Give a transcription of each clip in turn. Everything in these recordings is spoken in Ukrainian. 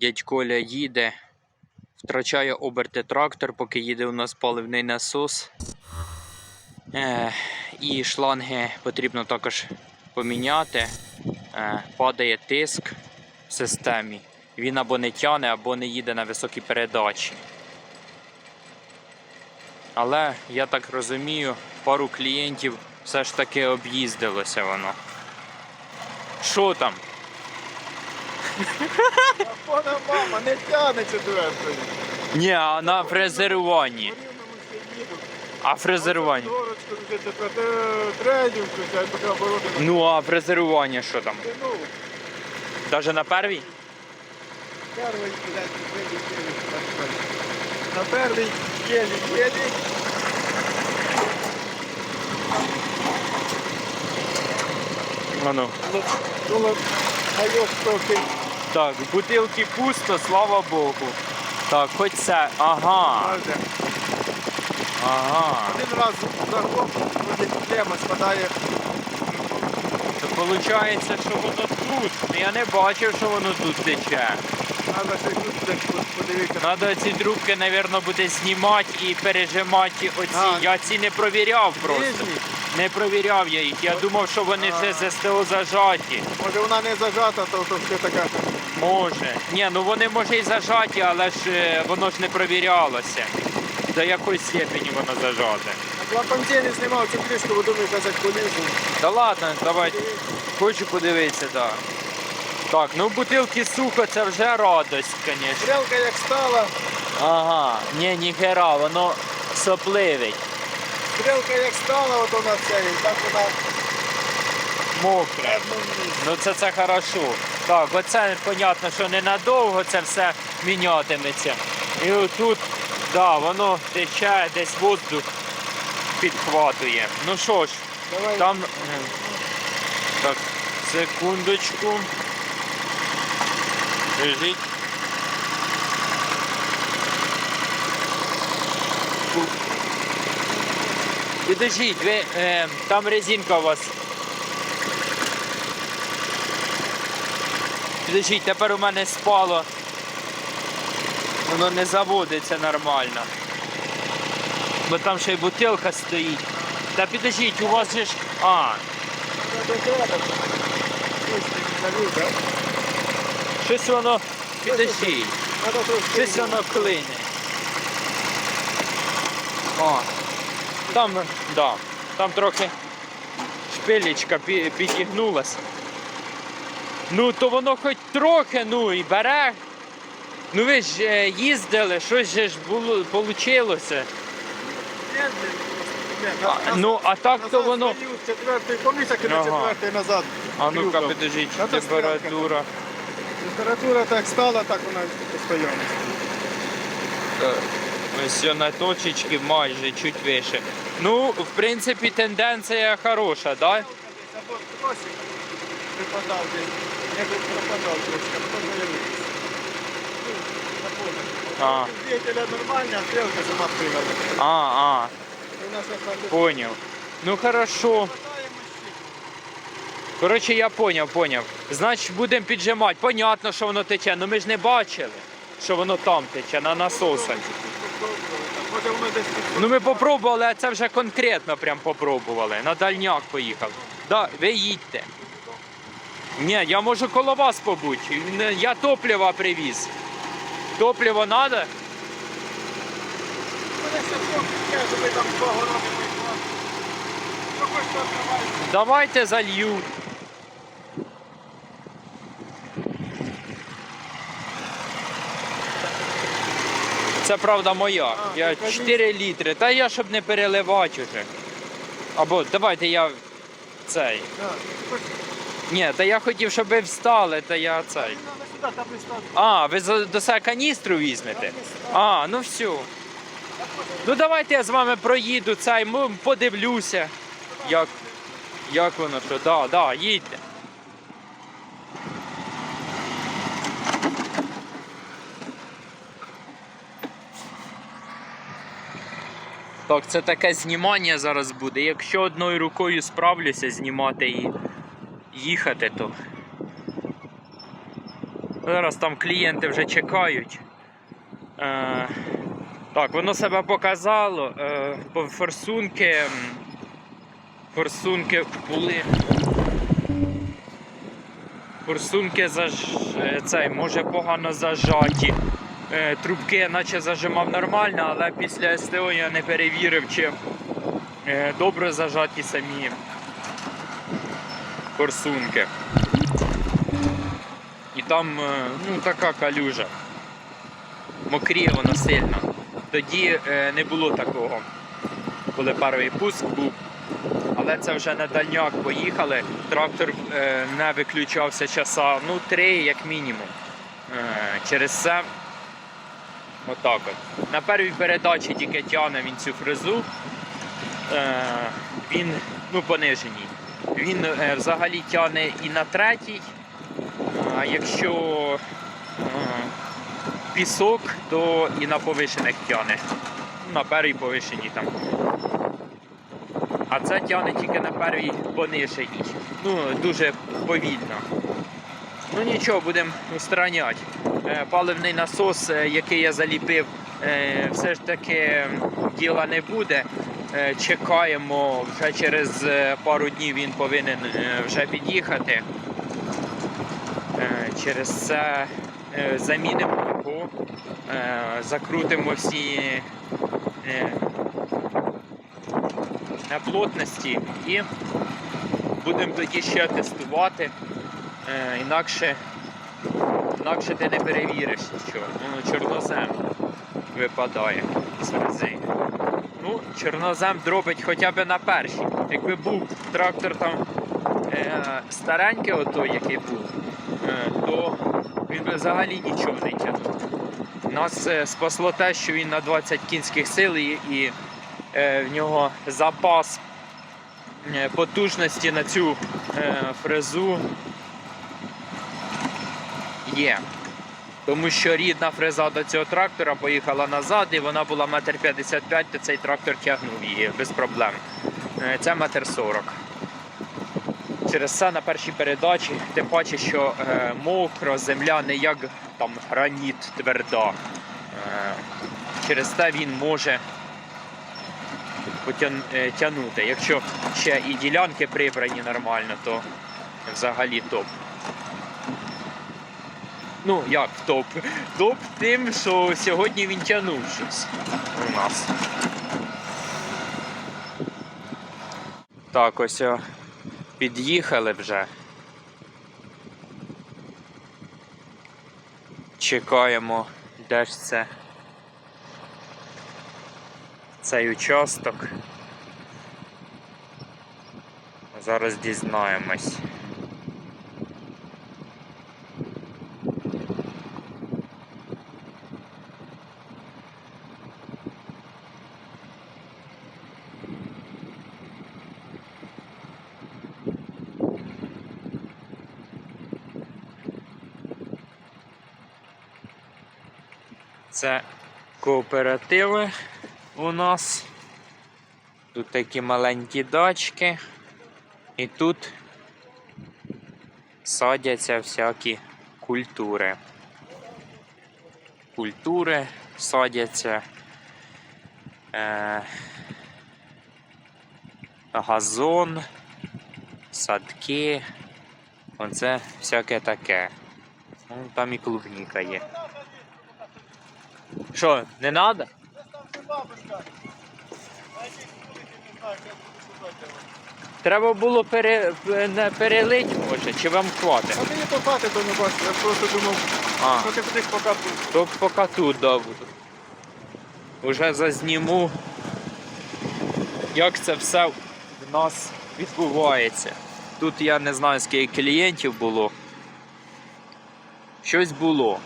Дядь Коля їде, втрачає оберти трактор, поки їде у нас паливний насос. Е, і шланги потрібно також поміняти. Е, падає тиск в системі. Він або не тяне, або не їде на високій передачі. Але я так розумію, пару клієнтів все ж таки об'їздилося воно. Що там? Пана мама, не тягне четвертою. Ні, а на фрезеруванні. По рівному ще їду. А фрезерування? Вже поки обороти не Ну а фрезерування що там? тянув. Даже на первій? Перший, блядь, єлі, єлі, так сказати. На перший єлі, єлі. Ану. Ну, Було гайок трохи. Так, бутилки пусто, слава Богу. Так, хоч це. Ага. Ага. Один раз вроді тема спадає. То виходить, що воно тут. Ну, Я не бачив, що воно тут тече. Треба ще тут десь подивитися. Треба ці трубки, мабуть, буде знімати і пережимати оці. А. Я ці не провіряв просто. Нижні. Не провіряв я їх. Я думав, що вони А. вже з зажаті. Може вона не зажата, то, то все така. Може. Ні, ну вони може і зажаті, але ж е, воно ж не провірялося. До якої степені воно зажате. На клапанці знімав цю кришку, бо думаю, що полізу. Та ладно, давайте. Хочу подивитися, так. Так, ну бутилки сухо, це вже радость, звісно. Стрілка як стала, Ага, ні, ніхера, воно сопливить, стрілка як стала, от вона ця, і так вона мокре. Ну це це хорошо. Так, оце понятно, що ненадовго це все мінятиметься. І отут, да, воно тече, десь воздух підхватує. Ну що ж, Давай. там. е, Так, секундочку. Лежить. Підождіть, ви, е, там резинка у вас. Підождіть, тепер у мене спало. Воно не заводиться нормально. Бо там ще й бутилка стоїть. Та підождіть, у вас же ж. А, щось воно. Підождіть. Щось воно клине. О. Там, да, там трохи шпилечка пі- підігнулась. Ну, то воно хоч трохи, ну і бере. Ну ви ж е, їздили, щось же ж було, получилося. А, ну, а так то воно. Четвертий помісяк і на Ага. четвертий назад. А ну-ка, Крюком. Та то температура. Температура так стала, так вона постійно. Так, Ось на точечки майже чуть вище. Ну, в принципі, тенденція хороша, так? Забор тросик десь. Я тут пропадав трошки, а появився. Ну. А. А пригала. А, поняв. Ну хорошо. Коротше, я поняв, поняв. Значить, будемо піджимати. Понятно, що воно тече, але ми ж не бачили, що воно там тече, на насосах. Ну ми попробували, а це вже конкретно прям попробували. На дальняк поїхав. Да, ви їдьте. Ні, я можу коло вас побути. Я топливо привіз. Топливо треба? Давайте залью. Це правда моя. А, Я ну, конечно. 4 літри. Та я щоб не переливати уже. Або давайте я цей. Ні, та я хотів, щоб ви встали, та я цей. А, ви до себе каністру візьмете? А, ну все. Ну давайте я з вами проїду цей, подивлюся. Як, як воно що. Да, да, їдьте. Так, це таке знімання зараз буде. Якщо одною рукою справлюся знімати і їхати, то Зараз там клієнти вже чекають. Е, так, воно себе показало. Е, форсунки. Форсунки були. Форсунки заж... е, цей, може погано зажаті. Е, трубки наче зажимав нормально, але після СТО я не перевірив, чи е, добре зажаті самі форсунки. І там е, ну, така калюжа. Мокріє воно сильно. Тоді е, не було такого, коли перший пуск був. Але це вже на дальняк поїхали. Трактор е, не виключався часа, ну, три як мінімум. Через це отак от. На першій передачі тільки тягне він цю фрезу. Він ну, пониженій. Він е, взагалі тягне і на третій. А якщо е, пісок, то і на повишених тягне. На першій повишеній там. А це тягне тільки на первій пониженій. Ну, дуже повільно. Ну нічого, будемо устраняти. Е, Паливний насос, який я заліпив, все ж таки діла не буде. Е, Чекаємо, вже через е, пару днів він повинен е, вже під'їхати. Через це замінимо його, закрутимо всі е, плотності і будемо тоді ще тестувати. Інакше, інакше ти не перевіриш нічого. Ну, чорнозем випадає з фрези. Ну, чорнозем дробить хоча б на першій. Якби був трактор там е, старенький, отой, який був, е, то він би взагалі нічого не тягнув. Нас е, спасло те, що він на 20 кінських сил і, і е, в нього запас е, потужності на цю е, фрезу є. Тому що рідна фреза до цього трактора поїхала назад, і вона була метр 55, то цей трактор тягнув її без проблем. Е, Це метр 40. Через це на першій передачі тим паче, що е, мокро, земля не як там граніт тверда. Е, через це він може е, тягнути. Якщо ще і ділянки прибрані нормально, то взагалі топ. Ну, як топ? Топ тим, що сьогодні він тягнув щось у нас. Так, ось о, під'їхали вже. Чекаємо, де ж це цей участок. Зараз дізнаємось. Це кооперативи у нас. Тут такі маленькі дачки. І тут садяться всякі культури. Культури садяться. Е, газон, садки. Оце всяке таке. Ну, там і клубніка є. Що, не треба? Треба було пере, не перелить, може, чи вам хватить? А мені попати то не бачу, я просто думав, А, що ти будеш поки тут. то поки тут да, буду. Уже зазніму, як це все в нас відбувається. Тут я не знаю, скільки клієнтів було. Щось було.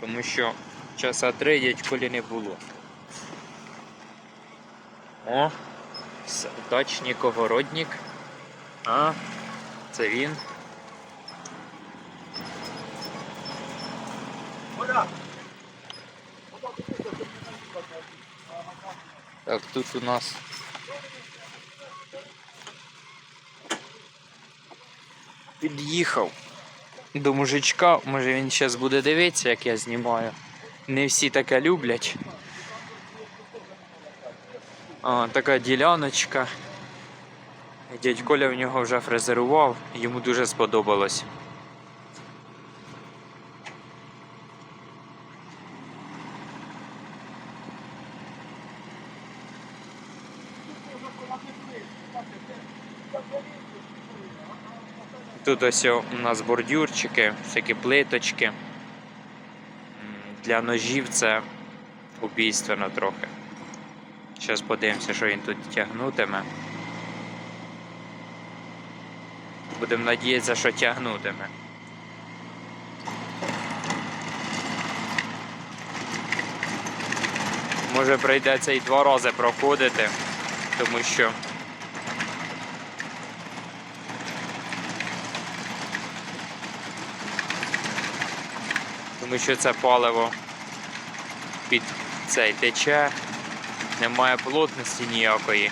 Тому що часа три дядьколі не було. О, дачник, огородник. А, це він. Так, тут у нас під'їхав до мужичка. Може він зараз буде дивитися, як я знімаю. Не всі таке люблять. А, така діляночка. Дядь Коля в нього вже фрезерував, йому дуже сподобалось. Тут ось у нас бордюрчики, всякі плиточки. Для ножів це убійственно трохи. Зараз подивимося, що він тут тягнутиме. Будемо надіятися, що тягнутиме. Може прийдеться і два рази проходити, тому що тому що це паливо під цей тече, немає плотності ніякої.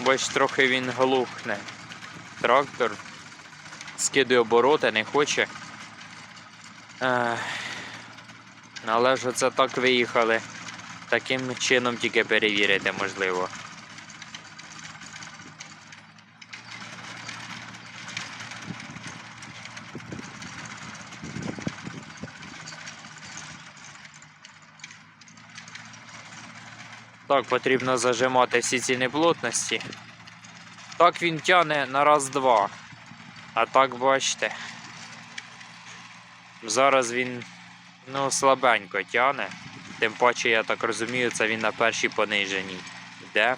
Бач, трохи він глухне. Трактор скидує обороти, не хоче. Але ж оце так виїхали. Таким чином тільки перевірити можливо. Так, потрібно зажимати всі ці неплотності. Так він тяне на раз-два. А так бачите. Зараз він ну, слабенько тяне. Тим паче, я так розумію, це він на першій пониженій. Йде.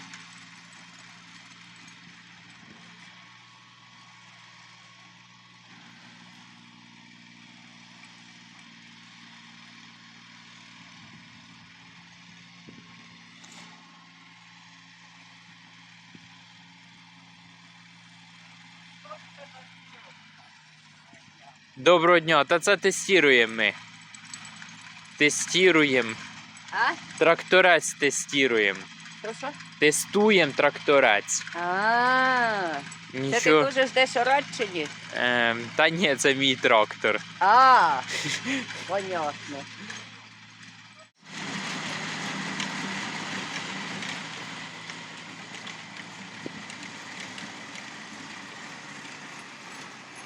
Доброго дня, та це тестуємо ми. Тестуємо. А? Тракторець тестуємо. Що? Тестуємо тракторець. А, це ти Нічого. дуже ждеш Радчині? Ем, та ні, це мій трактор. А, понятно.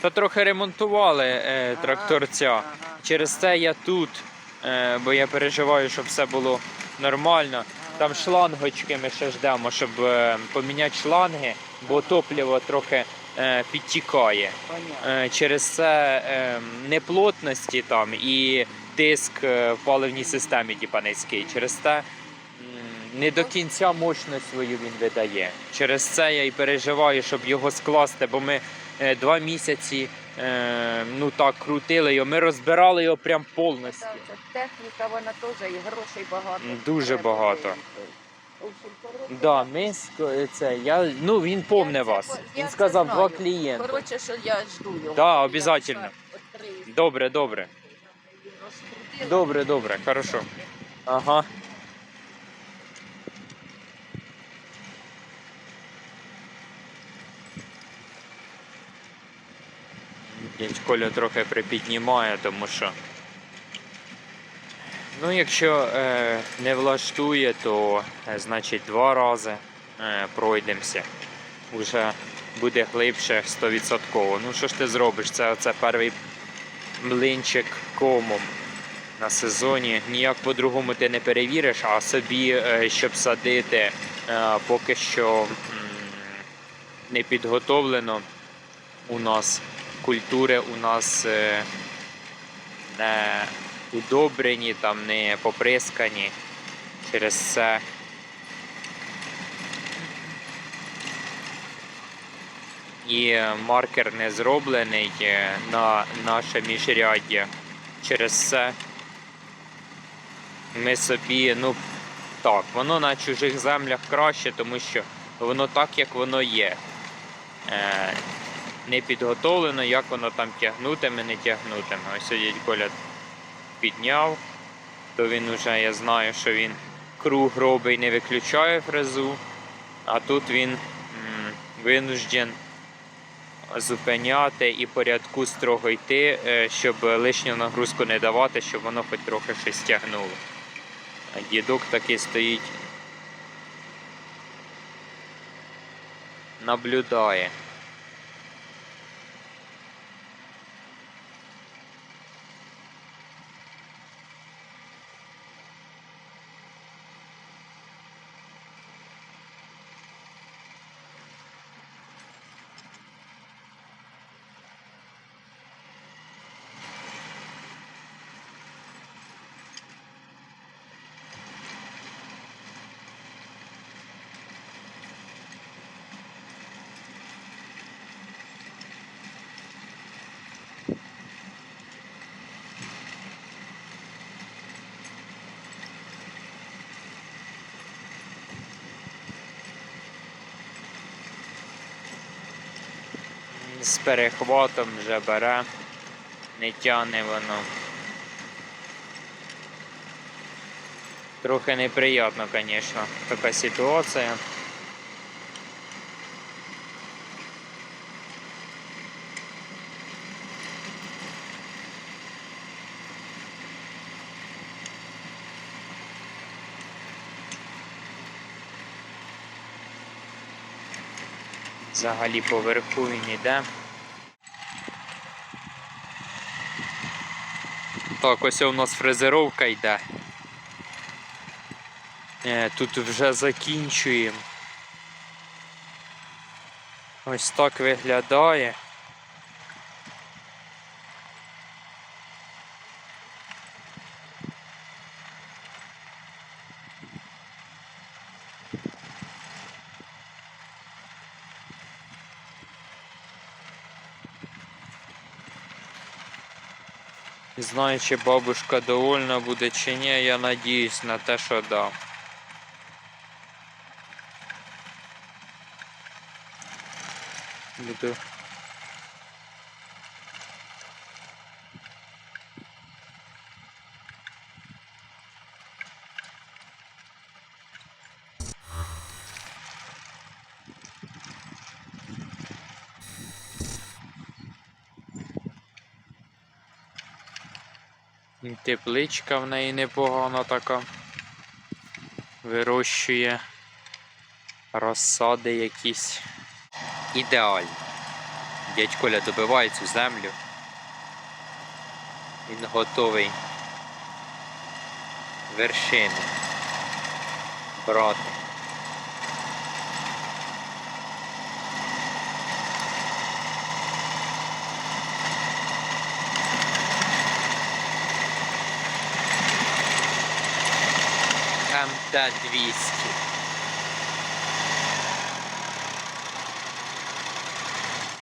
Та трохи ремонтували е, тракторця. ага, Через це я тут, е, бо я переживаю, щоб все було нормально. Там шлангочки ми ще ждемо, щоб е, поміняти шланги, бо топливо трохи е, підтікає. Е, через це е, неплотності там і тиск е, в паливній системі типа, низький. Через це не до кінця мощність свою він видає. Через це я і переживаю, щоб його скласти, бо ми два місяці е, ну так крутили його. Ми розбирали його прям повністю. Та, це техніка, вона теж і грошей багато. Дуже багато. Да, ми це я ну він помне Я вас. Він сказав два клієнти. Коротше, що я жду його. Да, відкрию, Добре, добре. Добре, добре, хорошо. Ага. Коля трохи припіднімає, тому що. Ну, якщо е, не влаштує, то е, значить два рази е, пройдемося. Уже буде глибше 100%. Ну що ж ти зробиш? Це оце перший млинчик комом на сезоні. Ніяк по-другому ти не перевіриш, а собі, е, щоб садити, е, поки що м, не підготовлено у нас культури, у нас е, не удобрені, там не поприскані. Через це і маркер не зроблений е, на наше міжряддя. Через це ми собі, ну так, воно на чужих землях краще, тому що воно так, як воно є. Не підготовлено, як воно там тягнутиме, не тягнутиме. Ось дядь Коля підняв, то він уже, я знаю, що він круг робить, не виключає фрезу, а тут він винужден зупиняти і порядку строго йти, е, щоб лишню нагрузку не давати, щоб воно хоч трохи щось тягнуло. Дідок такий стоїть. Наблюдає. З перехватом вже бере, не тяне воно. Трохи неприємно, звісно, така ситуація. Взагалі поверху він іде. Так, ось у нас фрезеровка йде. Е, Тут вже закінчуємо. Ось так виглядає. Знаю, чи бабушка довольна буде чи ні, я надіюсь на те, що да. Буду. Тепличка в неї непогана така. Вирощує розсади якісь. Ідеально. Дядь Коля добиває цю землю. Він готовий вершини брати. МТ-200.